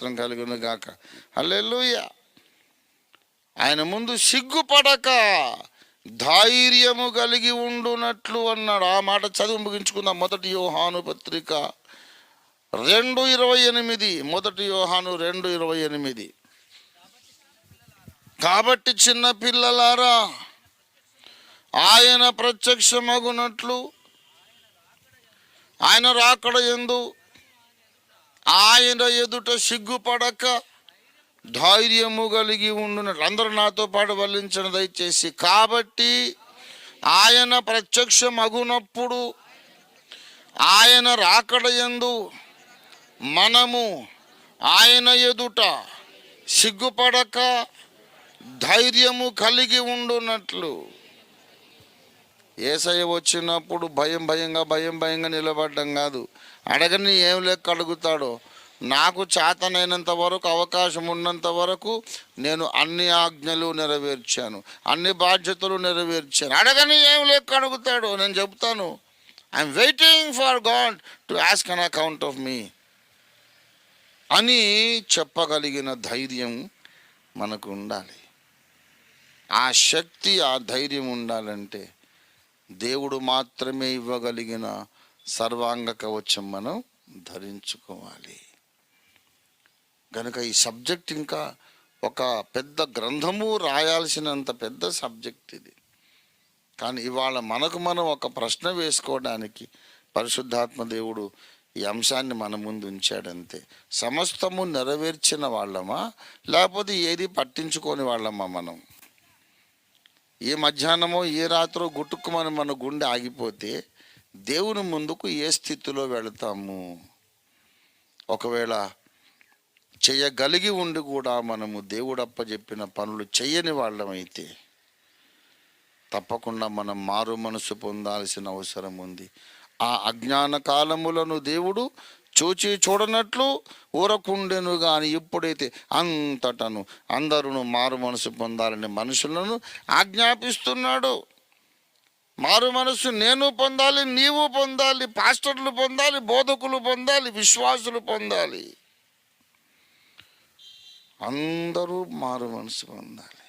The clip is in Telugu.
స్తోత్రం కలుగును గాక. హల్లెలూయ. ఆయన ముందు సిగ్గుపడక ధైర్యము కలిగి ఉండునట్లు అన్నాడు. ఆ మాట చదువు ముగించుకుందాం. మొదటి యోహాను పత్రిక రెండు ఇరవై ఎనిమిది. మొదటి యోహాను రెండు ఇరవై ఎనిమిది. కాబట్టి చిన్న పిల్లలారా ఆయన ప్రత్యక్షమగునట్లు ఆయన రాకడ ఎందు ఆయన ఎదుట సిగ్గుపడక ధైర్యము కలిగి ఉండునట్లు అందరూ నాతో పాటు వల్లించిన దయచేసి. కాబట్టి ఆయన ప్రత్యక్షమగునప్పుడు ఆయన రాకడయందు మనము ఆయన ఎదుట సిగ్గుపడక ధైర్యము కలిగి ఉండునట్లు ఏసయ్య వచ్చినప్పుడు భయం భయంగా భయం భయంగా నిలబడ్డం కాదు. అడగని ఏం లెక్క అడుగుతాడో? నాకు చేతనైనంత వరకు అవకాశం ఉన్నంత వరకు నేను అన్ని ఆజ్ఞలు నెరవేర్చాను. అన్ని బాధ్యతలు నెరవేర్చాను. అడగని ఏం లెక్క అడుగుతాడో నేను చెప్తాను. I'm waiting for God to ask an account of me అని చెప్పగలిగిన ధైర్యం మనకు ఉండాలి. ఆ శక్తి ఆ ధైర్యం ఉండాలంటే దేవుడు మాత్రమే ఇవ్వగలిగిన సర్వాంగ కవచం మనం ధరించుకోవాలి. కనుక ఈ సబ్జెక్ట్ ఇంకా ఒక పెద్ద గ్రంథము రాయాల్సినంత పెద్ద సబ్జెక్ట్ ఇది. కానీ ఇవాళ మనకు మనం ఒక ప్రశ్న వేసుకోవడానికి పరిశుద్ధాత్మ దేవుడు ఈ అంశాన్ని మన ముందు ఉంచాడంతే. సమస్తము నెరవేర్చిన వాళ్ళమా? లేకపోతే ఏది పట్టించుకోని వాళ్ళమా మనం? ఏ మధ్యాహ్నమో ఏ రాత్రో గుట్టుకుమని మన గుండె ఆగిపోతే దేవుని ముందుకు ఏ స్థితిలో వెళతాము? ఒకవేళ చేయగలిగి ఉండి కూడా మనము దేవుడప్ప చెప్పిన పనులు చెయ్యని వాళ్ళమైతే తప్పకుండా మనం మారు మనసు పొందాల్సిన అవసరం ఉంది. ఆ అజ్ఞాన కాలములను దేవుడు చూచి చూడనట్లు ఊరకుండెను కానీ ఇప్పుడైతే అంతటను అందరూ మారు మనసు పొందాలని మనుషులను ఆజ్ఞాపిస్తున్నాడు. మారు మనసు నేను పొందాలి నీవు పొందాలి పాస్టర్లు పొందాలి బోధకులు పొందాలి విశ్వాసులు పొందాలి. అందరూ మారు మనసు పొందాలి.